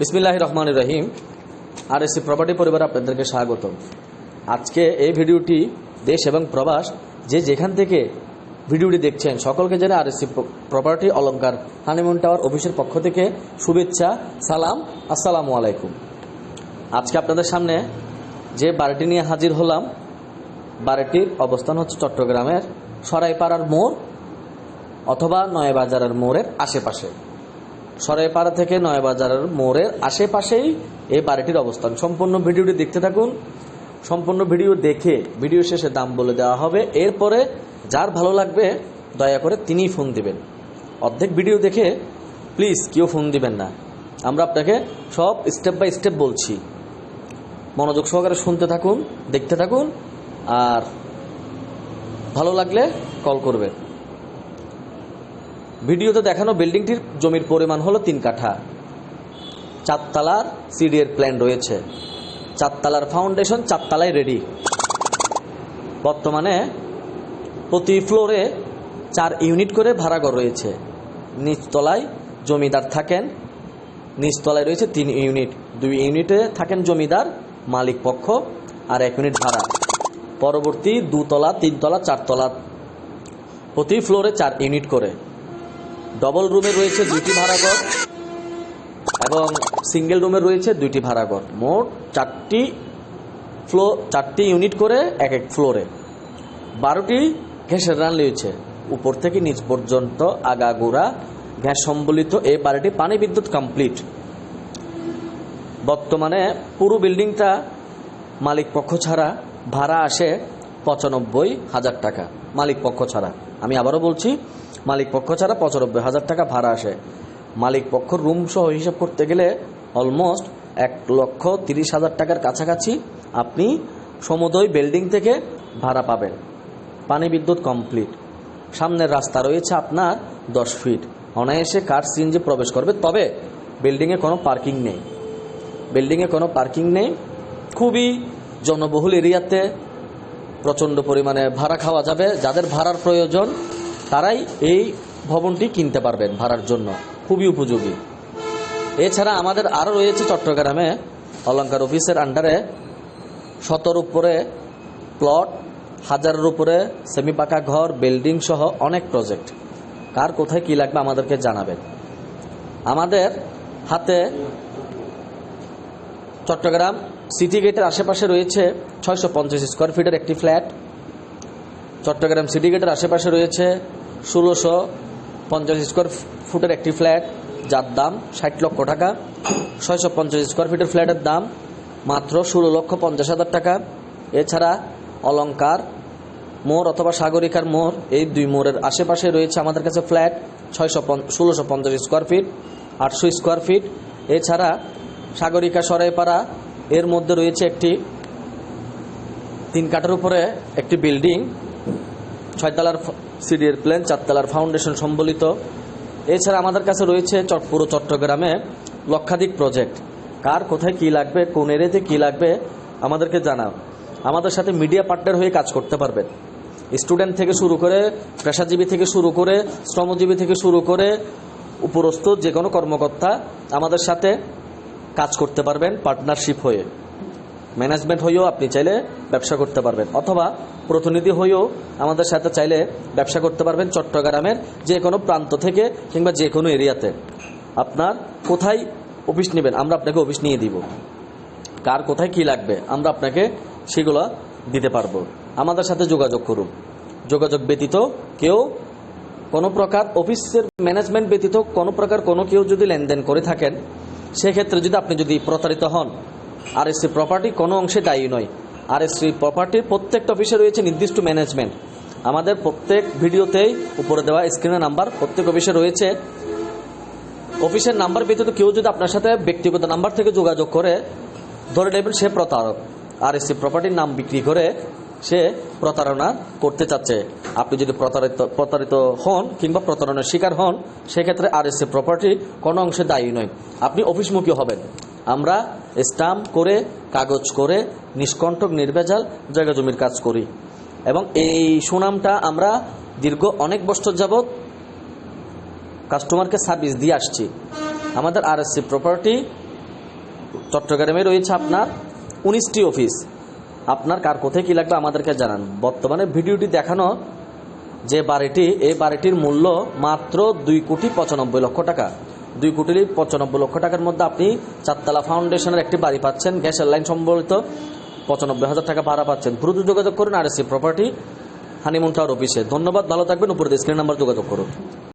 বিসমিল্লাহ রহমান রহিম আর এসি প্রপার্টি পরিবার আপনাদেরকে স্বাগত আজকে এই ভিডিওটি দেশ এবং প্রবাস, যে যেখান থেকে ভিডিওটি দেখছেন, সকলকে জানে R A C property Alankar honeymoon tower অফিসের পক্ষ থেকে শুভেচ্ছা, সালাম, আসসালামু আলাইকুম। আজকে আপনাদের সামনে যে বাড়িটি নিয়ে হাজির হলাম, বাড়িটির অবস্থান হচ্ছে চট্টগ্রামের সরাইপাড়ার মোড় অথবা নয়াবাজারের মোড়ের আশেপাশে। সরাইপাড়া থেকে নয়াবাজারের মোড়ের আশেপাশেই এই বাড়িটির অবস্থান। সম্পূর্ণ ভিডিওটি দেখতে থাকুন। সম্পূর্ণ ভিডিও দেখে ভিডিও শেষে দাম বলে দেওয়া হবে। এরপরে যার ভালো লাগবে, দয়া করে তিনিই ফোন দিবেন। অর্ধেক ভিডিও দেখে প্লিজ কেউ ফোন দিবেন না। আমরা আপনাকে সব স্টেপ বাই স্টেপ বলছি। মনোযোগ সহকারে শুনতে থাকুন, দেখতে থাকুন, আর ভালো লাগলে কল করবেন। ভিডিওতে দেখানো বিল্ডিংটির জমির পরিমাণ হলো তিন কাঠা। চারতলার সিডিএর প্ল্যান রয়েছে। চারতলার ফাউন্ডেশন চারতলায় রেডি বর্তমানে প্রতি ফ্লোরে চার ইউনিট করে ভাড়াঘর রয়েছে। নিচতলায় জমিদার থাকেন। নিচতলায় রয়েছে তিন ইউনিট দুই ইউনিটে থাকেন জমিদার, মালিক পক্ষ আর এক ইউনিট ভাড়া। পরবর্তী দুতলা, তিনতলা, চারতলা প্রতি ফ্লোরে চার ইউনিট করে। ডবল রুমে রয়েছে দুইটি ভাড়াঘর এবং সিঙ্গেল রুমে রয়েছে দুইটি ভাড়াঘর। মোট চারটি ফ্লো চারটি ইউনিট করে এক এক ফ্লোরে বারোটি গ্যাসের রান রয়েছে। উপর থেকে নিচ পর্যন্ত আগাগোড়া গ্যাস সম্বলিত এই বাড়িটি পানি বিদ্যুৎ কমপ্লিট বর্তমানে পুরো বিল্ডিংটা মালিক পক্ষ ছাড়া ভাড়া আসে পঁচানব্বই হাজার টাকা। মালিক পক্ষ ছাড়া। আমি আবারও বলছি মালিক পক্ষ ছাড়া পঁচানব্বই হাজার টাকা ভাড়া আসে। মালিক পক্ষ রুম সহ হিসাব করতে গেলে অলমোস্ট এক লক্ষ তিরিশ হাজার টাকার কাছাকাছি আপনি সমুদয় বিল্ডিং থেকে ভাড়া পাবেন। পানি বিদ্যুৎ কমপ্লিট সামনের রাস্তা রয়েছে আপনার দশ ফিট অনায়াসে কার সিএনজি প্রবেশ করবে, তবে বিল্ডিংয়ে কোনো পার্কিং নেই। বিল্ডিংয়ে কোনো পার্কিং নেই। খুবই জনবহুল এরিয়াতে প্রচণ্ড পরিমাণে ভাড়া খাওয়া যাবে। যাদের ভাড়ার প্রয়োজন তারাই এই ভবনটি কিনতে পারবেন ভাড়ার জন্য। খুবই উপযোগী। এছাড়া আমাদের আরও রয়েছে চট্টগ্রামে অলঙ্কার অফিসের আন্ডারে শতর উপরে প্লট, হাজারের উপরে সেমি পাকা ঘর, বিল্ডিং সহ অনেক প্রজেক্ট। কার কোথায় কি লাগবে আমাদেরকে জানাবেন। আমাদের হাতে চট্টগ্রাম সিটি গেটের আশেপাশে রয়েছে ছয়শো পঞ্চাশ স্কোয়ার ফিটের একটি ফ্ল্যাট। চট্টগ্রাম সিটি গেটের আশেপাশে রয়েছে ষোলোশো পঞ্চাশ স্কোয়ার ফুটের একটি ফ্ল্যাট যার দাম ষাট লক্ষ টাকা। ছয়শো পঞ্চাশ স্কোয়ার ফিটের ফ্ল্যাটের দাম মাত্র ষোলো লক্ষ পঞ্চাশ হাজার টাকা। এছাড়া অলঙ্কার মোড় অথবা সাগরিকার মোড় এই দুই মোড়ের আশেপাশে রয়েছে আমাদের কাছে ফ্ল্যাট ছয়শো ষোলোশো পঞ্চাশ স্কোয়ার ফিট আটশো স্কোয়ার ফিট এছাড়া সাগরিকা সরাইপাড়া, এর মধ্যে রয়েছে একটি তিন কাঠার উপরে একটি বিল্ডিং ছয়তলার সিডিএর প্লেন, চারতলার ফাউন্ডেশন সম্বলিত। এছাড়া আমাদের কাছে রয়েছে পুরো চট্টগ্রামে লক্ষাধিক প্রজেক্ট। কার কোথায় কি লাগবে, কোন এরিয়াতে কি লাগবে, আমাদেরকে জানাও। আমাদের সাথে মিডিয়া পার্টনার হয়ে কাজ করতে পারবেন। স্টুডেন্ট থেকে শুরু করে, পেশাজীবী থেকে শুরু করে, শ্রমজীবী থেকে শুরু করে, উপরস্থ যে কোনো কর্মকর্তা আমাদের সাথে কাজ করতে পারবেন পার্টনারশিপ হয়ে। ম্যানেজমেন্ট হয়েও আপনি চাইলে ব্যবসা করতে পারবেন। অথবা প্রতিনিধি হয়েও আমাদের সাথে চাইলে ব্যবসা করতে পারবেন চট্টগ্রামের যে কোনো প্রান্ত থেকে কিংবা যে কোনো এরিয়াতে। আপনার কোথায় অফিস নেবেন? আমরা আপনাকে অফিস নিয়ে দিব। কার কোথায় কি লাগবে? আমরা আপনাকে সেগুলো দিতে পারব। আমাদের সাথে যোগাযোগ করুন। যোগাযোগ ব্যতীত কেউ কোনো প্রকার অফিসের ম্যানেজমেন্ট ব্যতীত কোনো প্রকার কোনো কেউ যদি লেনদেন করে থাকেন, সেক্ষেত্রে যদি আপনি যদি প্রতারিত হন, আর এসি প্রপার্টি কোনো অংশে দায়ী নয় আর এসি প্রপার্টির প্রত্যেকটা অফিসে রয়েছে নির্দিষ্ট ম্যানেজমেন্ট আমাদের প্রত্যেক ভিডিওতেই উপরে দেওয়া স্ক্রিনের নাম্বার প্রত্যেক অফিসে রয়েছে। অফিসের নাম্বার ব্যতীত কেউ যদি আপনার সাথে ব্যক্তিগত নাম্বার থেকে যোগাযোগ করে, ধরে নেবেন সে প্রতারক। আর এসি প্রপার্টির নাম বিক্রি করে সে প্রতারণা করতে চাচ্ছে। আপনি যদি প্রতারিত প্রতারিত হন কিংবা প্রতারণার শিকার হন, সেক্ষেত্রে আর এসি প্রপার্টি কোনো অংশে দায়ী নয়। আপনি অফিসমুখী হবেন। আমরা স্টাম্প করে, কাগজ করে নিষ্কণ্ঠক নির্ভেজাল জায়গা জমির কাজ করি। এবং এই সুনামটা আমরা দীর্ঘ অনেক বছর যাবৎ কাস্টমারকে সার্ভিস দিয়ে আসছি। আমাদের আর এসসি প্রপার্টি চট্টগ্রামে রয়েছে আপনার উনিশটি অফিস আপনার কার কোথায় কী লাগবে আমাদেরকে জানান। বর্তমানে ভিডিওটি দেখানো যে বাড়িটি, এই বাড়িটির মূল্য মাত্র দুই কোটি পঁচানব্বই লক্ষ টাকা। দুই কোটি পঁচানব্বই লক্ষ টাকার মধ্যে আপনি চারতলা ফাউন্ডেশনের একটি বাড়ি পাচ্ছেন। গ্যাসের লাইন সম্বলিত পঁচানব্বই হাজার টাকা ভাড়া পাচ্ছেন। দ্রুত যোগাযোগ করুন R A C property honeymoon tower অফিসে ধন্যবাদ, ভালো থাকবেন। উপরে স্ক্রিন নাম্বার যোগাযোগ করুন।